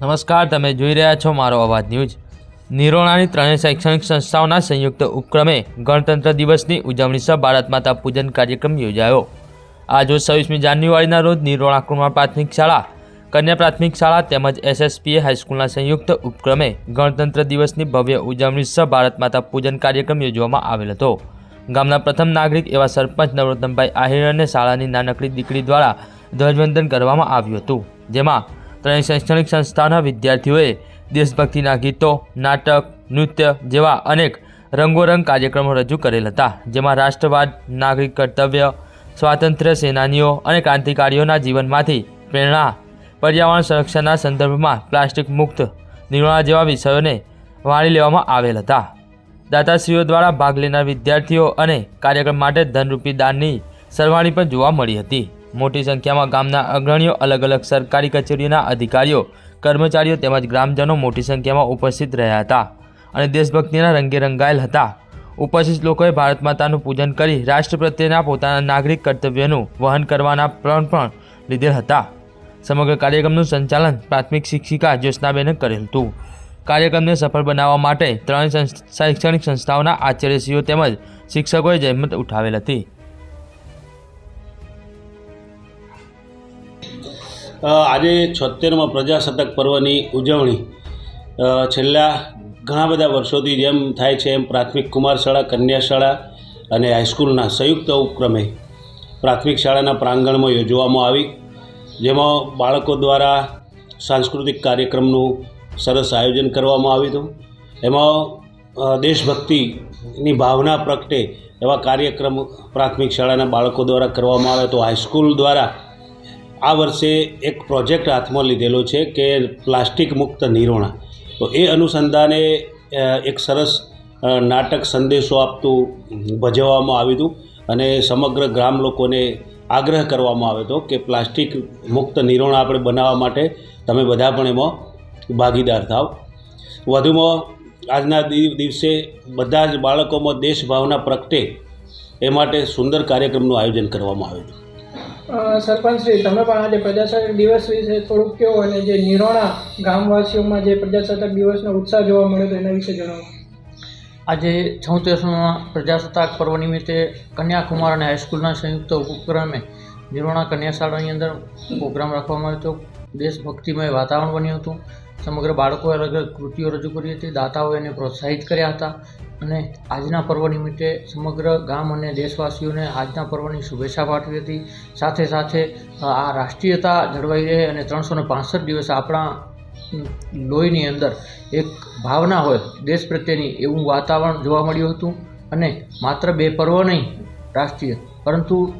નમસ્કાર, તમે જોઈ રહ્યા છો મારો અવાજ ન્યૂઝ. નિરોણાની ત્રણેય શૈક્ષણિક સંસ્થાઓના સંયુક્ત ઉપક્રમે ગણતંત્ર દિવસની ઉજવણી સહ ભારત માતા પૂજન કાર્યક્રમ યોજાયો. આજ રોજ છવ્વીસમી જાન્યુઆરીના રોજ નિરોણા કુમાર પ્રાથમિક શાળા, કન્યા પ્રાથમિક શાળા તેમજ એસએસપીએ હાઈસ્કૂલના સંયુક્ત ઉપક્રમે ગણતંત્ર દિવસની ભવ્ય ઉજવણી સહ ભારત માતા પૂજન કાર્યક્રમ યોજવામાં આવેલ હતો. ગામના પ્રથમ નાગરિક એવા સરપંચ નરોત્તમભાઈ આહિર અને શાળાની નાનકડી દીકરી દ્વારા ધ્વજવંદન કરવામાં આવ્યું હતું, જેમાં ત્રણેય શૈક્ષણિક સંસ્થાના વિદ્યાર્થીઓએ દેશભક્તિના ગીતો, નાટક, નૃત્ય જેવા અનેક રંગોરંગ કાર્યક્રમો રજૂ કરેલ હતા, જેમાં રાષ્ટ્રવાદ, નાગરિક કર્તવ્ય, સ્વાતંત્ર્ય સેનાનીઓ અને ક્રાંતિકારીઓના જીવનમાંથી પ્રેરણા, પર્યાવરણ સંરક્ષણના સંદર્ભમાં પ્લાસ્ટિક મુક્ત નિર્માણ જેવા વિષયોને વાણી લેવામાં આવેલ હતા. દાતાશ્રીઓ દ્વારા ભાગ લેનાર વિદ્યાર્થીઓ અને કાર્યક્રમ માટે ધનરૂપી દાનની સરવાણી પણ જોવા મળી હતી. મોટી સંખ્યામાં ગામના અગ્રણીઓ અલગ અલગ સરકારી કચેરીઓના અધિકારીઓ, કર્મચારીઓ તેમજ ગ્રામજનો મોટી સંખ્યામાં ઉપસ્થિત રહ્યા હતા અને દેશભક્તિના રંગે રંગાયેલ હતા. ઉપસ્થિત લોકોએ ભારત માતાનું પૂજન કરી રાષ્ટ્ર પ્રત્યેના પોતાના નાગરિક કર્તવ્યનું વહન કરવાના પ્રણ પણ લીધેલ હતા. સમગ્ર કાર્યક્રમનું સંચાલન પ્રાથમિક શિક્ષિકા જ્યોત્સનાબેને કરેલ હતું. કાર્યક્રમને સફળ બનાવવા માટે ત્રણ શૈક્ષણિક સંસ્થાઓના આચાર્યશ્રીઓ તેમજ શિક્ષકોએ જહેમત ઉઠાવેલ હતી. આજે છોતેરમાં પ્રજાસત્તાક પર્વની ઉજવણી. છેલ્લા ઘણા બધા વર્ષોથી જેમ થાય છે એમ પ્રાથમિક કુમાર શાળા, કન્યા શાળા અને હાઈસ્કૂલના સંયુક્ત ઉપક્રમે પ્રાથમિક શાળાના પ્રાંગણમાં યોજવામાં આવી, જેમાં બાળકો દ્વારા સાંસ્કૃતિક કાર્યક્રમનું સરસ આયોજન કરવામાં આવ્યું હતું. એમાં દેશભક્તિની ભાવના પ્રગટે એવા કાર્યક્રમ પ્રાથમિક શાળાના બાળકો દ્વારા કરવામાં આવે તો હાઈસ્કૂલ દ્વારા આ વર્ષે એક પ્રોજેક્ટ હાથમાં લીધેલો છે કે પ્લાસ્ટિક મુક્ત નિરોણા. તો એ અનુસંધાને એક સરસ નાટક સંદેશો આપતું ભજવવામાં આવ્યું હતું અને સમગ્ર ગ્રામ લોકોને આગ્રહ કરવામાં આવ્યો હતો કે પ્લાસ્ટિક મુક્ત નિરોણા આપણે બનાવવા માટે તમે બધા પણ એમાં ભાગીદાર થાવ. વધુમાં, આજના દિવસે બધા જ બાળકોમાં દેશભાવના પ્રગટે એ માટે સુંદર કાર્યક્રમનું આયોજન કરવામાં આવ્યું હતું. સરપંચશ્રી તમે પણ આજે પ્રજાસત્તાક દિવસ વિશે થોડુંક કહો અને જે નિરોણા ગામવાસીઓમાં જે પ્રજાસત્તાક દિવસનો ઉત્સાહ જોવા મળ્યો તો એના વિશે જણાવો. આજે છોતેરસમાં પ્રજાસત્તાક પર્વ નિમિત્તે કન્યાકુમાર અને હાઈસ્કૂલના સંયુક્ત ઉપક્રમે નિરોણા કન્યા શાળાની અંદર પ્રોગ્રામ રાખવામાં આવ્યો હતો. દેશભક્તિમય વાતાવરણ બન્યું હતું. સમગ્ર બાળકોએ અલગ અલગ કૃતિઓ રજૂ કરી હતી. દાતાઓએ એને પ્રોત્સાહિત કર્યા હતા. અને આજના પર્વ નિમિત્તે સમગ્ર ગામ અને દેશવાસીઓને આજના પર્વની શુભેચ્છા પાઠવી હતી. સાથે સાથે આ રાષ્ટ્રીયતા જળવાઈ રહે અને ત્રણસો ને પાંસઠ દિવસ આપણા લોહીની અંદર એક ભાવના હોય, દેશ પ્રત્યેની, એવું વાતાવરણ જોવા મળ્યું હતું. અને માત્ર બે પર્વ નહીં, રાષ્ટ્રીય. પરંતુ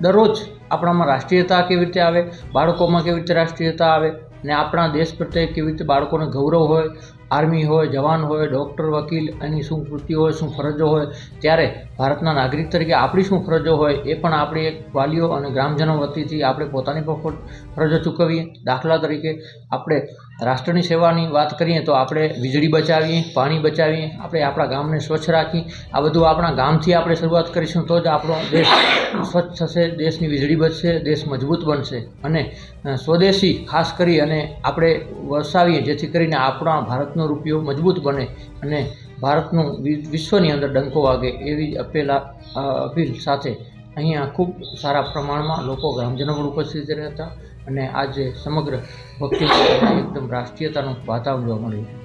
દરરોજ આપણામાં રાષ્ટ્રીયતા કેવી રીતે આવે? બાળકોમાં કેવી રીતે રાષ્ટ્રીયતા આવે? ને આપણા દેશ પ્રત્યે કેવી રીતે બાળકોને ગૌરવ હોય, આર્મી હોય, જવાન હોય, ડૉક્ટર, વકીલ, એની શું કૃતિઓ હોય, શું ફરજો હોય, ત્યારે ભારતના નાગરિક તરીકે આપણી શું ફરજો હોય એ પણ આપણી એક વાલીઓ અને ગ્રામજનો વતીથી આપણે પોતાની પણ ફરજો ચૂકવીએ. દાખલા તરીકે આપણે રાષ્ટ્રની સેવાની વાત કરીએ તો આપણે વીજળી બચાવીએ, પાણી બચાવીએ, આપણે આપણા ગામને સ્વચ્છ રાખીએ આ બધું આપણા ગામથી આપણે શરૂઆત કરીશું તો જ આપણો દેશ સ્વચ્છ થશે, દેશની વીજળી બચશે, દેશ મજબૂત બનશે. અને સ્વદેશી ખાસ કરી અને આપણે વસાવીએ, જેથી કરીને આપણા ભારતનો રૂપિયો મજબૂત બને અને ભારતનું વિશ્વની અંદર ડંકો વાગે એવી અપેલા અપીલ સાથે અહીંયા ખૂબ સારા પ્રમાણમાં લોકો ગ્રામજનો પણ ઉપસ્થિત રહ્યા હતા અને આજે સમગ્ર ભક્તિ એકદમ રાષ્ટ્રીયતાનું વાતાવરણ જોવા મળ્યું.